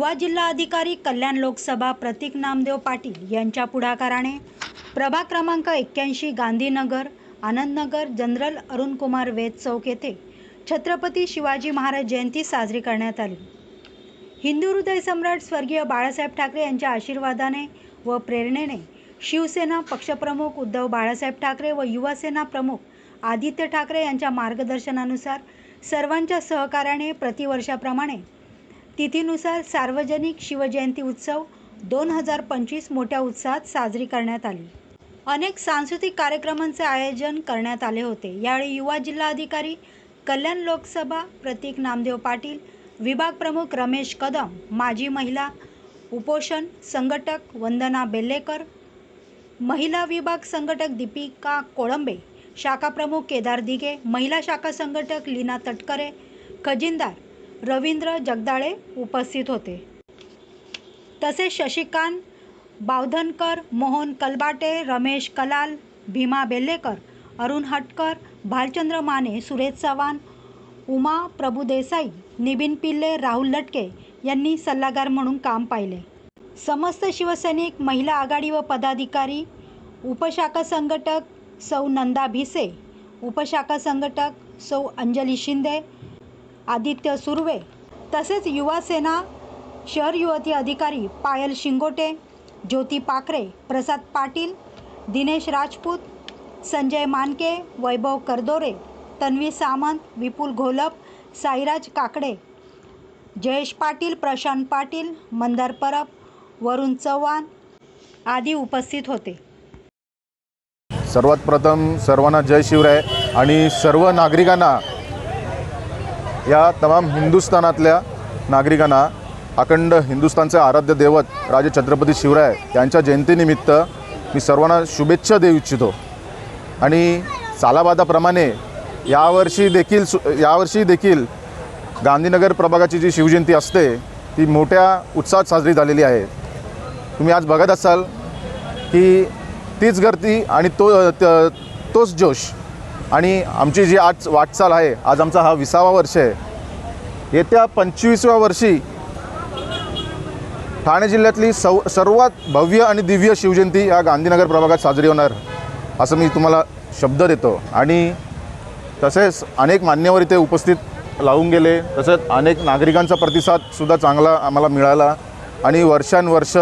युवा जिल्हा अधिकारी कल्याण लोकसभा प्रतीक नामदेव पाटील यांच्या पुढाकाराने प्रभाग क्रमांक एक्क्याऐंशी गांधीनगर आनंदनगर जनरल अरुणकुमार वेद चौक येथे छत्रपती शिवाजी महाराज जयंती साजरी करण्यात आली. हिंदू हृदय सम्राट स्वर्गीय बाळासाहेब ठाकरे यांच्या आशीर्वादाने व प्रेरणेने शिवसेना पक्षप्रमुख उद्धव बाळासाहेब ठाकरे व युवासेना प्रमुख आदित्य ठाकरे यांच्या मार्गदर्शनानुसार सर्वांच्या सहकार्याने प्रतिवर्षाप्रमाणे तिथीनुसार सार्वजनिक शिवजयंती उत्सव दोन हजार पंचवीस मोठ्या उत्साहात साजरी करण्यात आली. अनेक सांस्कृतिक कार्यक्रमांचे आयोजन करण्यात आले होते. यावेळी युवा जिल्हाधिकारी कल्याण लोकसभा प्रतीक नामदेव पाटील विभाग प्रमुख रमेश कदम माजी महिला उपोषण संघटक वंदना बेल्लेकर महिला विभाग संघटक दीपिका कोळंबे शाखा प्रमुख केदार दिघे महिला शाखा संघटक लीना तटकरे खजिनदार रवींद्र जगदाळे उपस्थित होते. तसेच शशिकांत बावधनकर मोहन कलबाटे रमेश कलाल भीमा बेल्लेकर अरुण हटकर भालचंद्र माने सुरेश चव्हाण उमा प्रभुदेसाई निबिन पिल्ले राहुल लटके यांनी सल्लागार म्हणून काम पाहिले. समस्त शिवसैनिक महिला आघाडी व पदाधिकारी उपशाखा संघटक सौ नंदा भिसे उपशाखा संघटक सौ अंजली शिंदे आदित्य सुर्वे तसेच युवासेना शहर युवती अधिकारी पायल शिंगोटे ज्योती पाखरे प्रसाद पाटील दिनेश राजपूत संजय मानके वैभव करदोरे तन्वी सामंत विपुल घोलप साईराज काकडे जयेश पाटील प्रशांत पाटील मंदार परब वरुण चव्हाण आदी उपस्थित होते. सर्वात प्रथम सर्वांना जय शिवराय आणि सर्व नागरिकांना या तमाम हिंदुस्थानातल्या नागरिकांना अखंड हिंदुस्थानचे आराध्य दैवत राजे छत्रपती शिवराय यांच्या जयंतीनिमित्त मी सर्वांना शुभेच्छा देऊ इच्छितो. आणि सालाबादाप्रमाणे यावर्षी देखील सु यावर्षी देखील गांधीनगर प्रभागाची जी शिवजयंती असते ती मोठ्या उत्साहात साजरी झालेली आहे. तुम्ही आज बघत असाल की तीच गर्दी आणि तो तोच जोश आणि आमची जी आज वाटचाल आहे आज आमचा हा विसावा वर्ष आहे. येत्या पंचवीसव्या वर्षी ठाणे जिल्ह्यातली सौ सर्वात भव्य आणि दिव्य शिवजयंती या गांधीनगर प्रभागात साजरी होणार असं मी तुम्हाला शब्द देतो. आणि तसेच अनेक मान्यवर इथे उपस्थित लावून गेले तसेच अनेक नागरिकांचा प्रतिसादसुद्धा चांगला आम्हाला मिळाला आणि वर्षानुवर्ष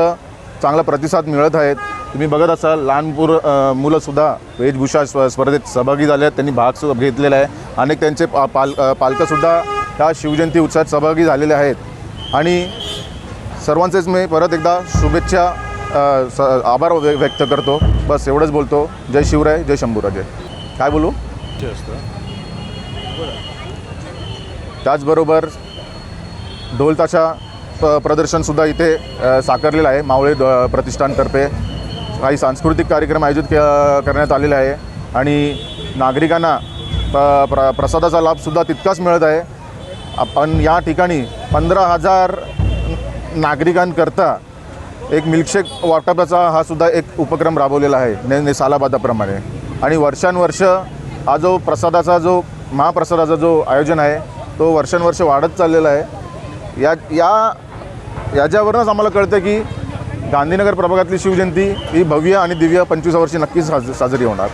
चांगला प्रतिसाद मिळत आहेत. तुम्ही बघत असाल लहान पूर मुलंसुद्धा वेशभूषा स्व स्पर्धेत सहभागी झाले आहेत. त्यांनी भाग सु घेतलेला आहे. अनेक त्यांचे पा पाल पालकंसुद्धा ह्या शिवजयंती उत्सवात सहभागी झालेले आहेत. आणि सर्वांचेच मी परत एकदा शुभेच्छा स आभार व्य व्यक्त करतो. बस एवढंच बोलतो. जय शिवराय जय शंभूराजय काय बोलू? त्याचबरोबर ढोलताशा प प्रदर्शनसुद्धा इथे साकारलेलं आहे. मावळे द प्रतिष्ठानतर्फे. काही सांस्कृतिक कार्यक्रम आयोजित के करण्यात आलेले आहे. आणि नागरिकांना प प्र प्रसादाचा लाभसुद्धा तितकाच मिळत आहे. आपण या ठिकाणी पंधरा हजार नागरिकांकरता एक मिल्कशेक वाटपाचा हा सुद्धा एक उपक्रम राबवलेला आहे ने ने सालाबादाप्रमाणे आणि वर्षानुवर्ष हा जो प्रसादाचा जो महाप्रसादाचा जो आयोजन आहे तो वर्षानुवर्ष वाढत चाललेला आहे. या या याच्यावरूनच आम्हाला कळतं की गांधीनगर प्रभागातली शिवजयंती ही भव्य आणि दिव्य पंचवीस वर्षी नक्कीच साज साजरी होणार.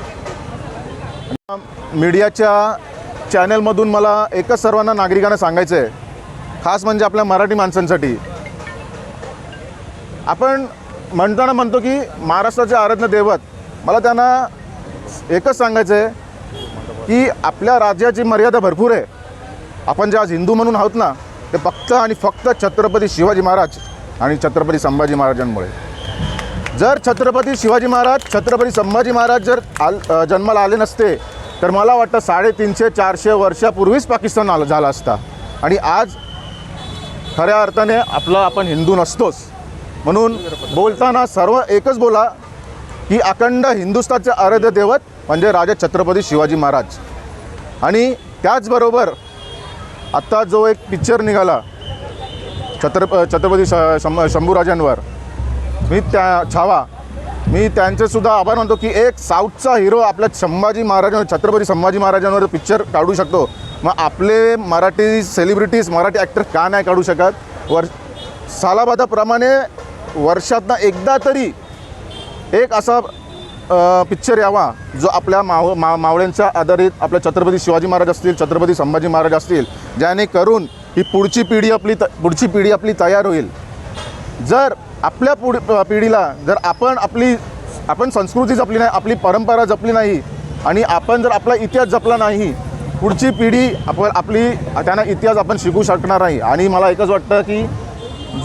मीडियाच्या चॅनलमधून मला एकच सर्वांना नागरिकांना सांगायचं आहे खास म्हणजे आपल्या मराठी माणसांसाठी. आपण म्हणताना म्हणतो की महाराष्ट्राचे आराध्य दैवत मला त्यांना एकच सांगायचं आहे की आपल्या राज्याची मर्यादा भरपूर आहे. आपण जे आज हिंदू म्हणून आहोत ना ते फक्त आणि फक्त छत्रपती शिवाजी महाराज आणि छत्रपती संभाजी महाराजांमुळे. जर छत्रपती शिवाजी महाराज छत्रपती संभाजी महाराज जर आल जन्माला आले नसते तर मला वाटतं साडेतीनशे चारशे वर्षापूर्वीच पाकिस्तान आलं झाला असता. आणि आज खऱ्या अर्थाने आपला आपण हिंदू नसतोच. म्हणून बोलताना सर्व एकच बोला की अखंड हिंदुस्थानचे आराध्य दैवत म्हणजे राजा छत्रपती शिवाजी महाराज. आणि त्याचबरोबर आत्ता जो एक पिक्चर निघाला छत्रप छत्रपती श शंभ शंभूराजांवर. मी त्या छावा. मी त्यांचेसुद्धा आभार मानतो की एक साऊथचा हिरो आपल्या संभाजी महाराजांवर छत्रपती संभाजी महाराजांवर पिक्चर काढू शकतो. मग आपले मराठी सेलिब्रिटीज मराठी ॲक्टर का नाही काढू शकत? वर सालाबादाप्रमाणे वर्षातनं एकदा तरी एक असा पिक्चर यावा जो आपल्या माव मा मावळ्यांच्या आधारित आपल्या छत्रपती शिवाजी महाराज असतील छत्रपती संभाजी महाराज असतील ज्याने करून ही पुढची पिढी आपली त पुढची पिढी आपली तयार होईल. जर आपल्या पुढ पिढीला जर आपण आपली आपण संस्कृती जपली नाही आपली परंपरा जपली नाही आणि आपण जर आपला इतिहास जपला नाही पुढची पिढी आपण आपली त्यांना इतिहास आपण शिकू शकणार नाही. आणि मला एकच वाटतं की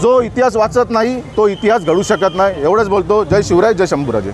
जो इतिहास वाचत नाही तो इतिहास घडू शकत नाही. एवढंच बोलतो. जय शिवराय जय शंभूराजे.